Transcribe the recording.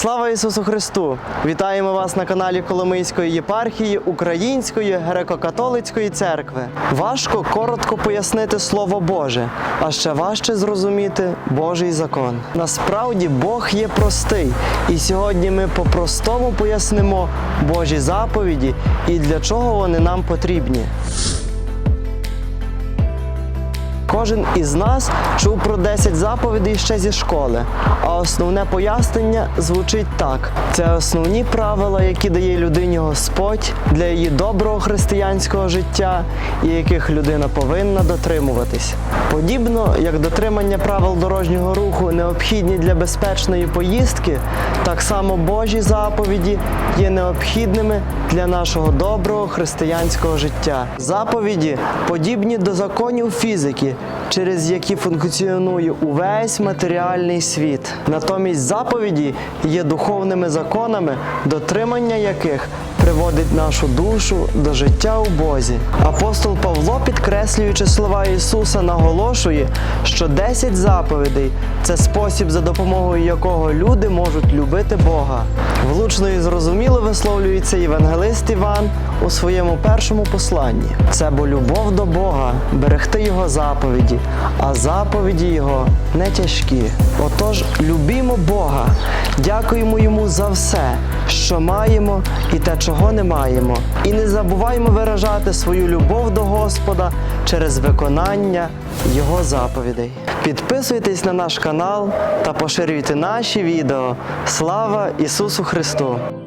Слава Ісусу Христу! Вітаємо вас на каналі Коломийської єпархії Української греко-католицької церкви. Важко коротко пояснити Слово Боже, а ще важче зрозуміти Божий закон. Насправді Бог є простий, і сьогодні ми по-простому пояснимо Божі заповіді і для чого вони нам потрібні. Кожен із нас чув про 10 заповідей ще зі школи, а основне пояснення звучить так: це основні правила, які дає людині Господь для її доброго християнського життя і яких людина повинна дотримуватись. Подібно як дотримання правил дорожнього руху необхідні для безпечної поїздки, так само Божі заповіді є необхідними для нашого доброго християнського життя. Заповіді подібні до законів фізики, через які функціонує увесь матеріальний світ. Натомість заповіді є духовними законами, дотримання яких приводить нашу душу до життя у Бозі. Апостол Павло, підкреслюючи слова Ісуса, наголошує, що 10 заповідей це спосіб, за допомогою якого люди можуть любити Бога. Влучно і зрозуміло висловлюється євангелист Іван у своєму першому посланні. Це бо любов до Бога, берегти Його заповіді, а заповіді Його не тяжкі. Отож, любімо Бога, дякуємо Йому за все, що маємо і те, чого не маємо. І не забуваймо виражати свою любов до Господа через виконання Його заповідей. Підписуйтесь на наш канал та поширюйте наші відео. Слава Ісусу Христу!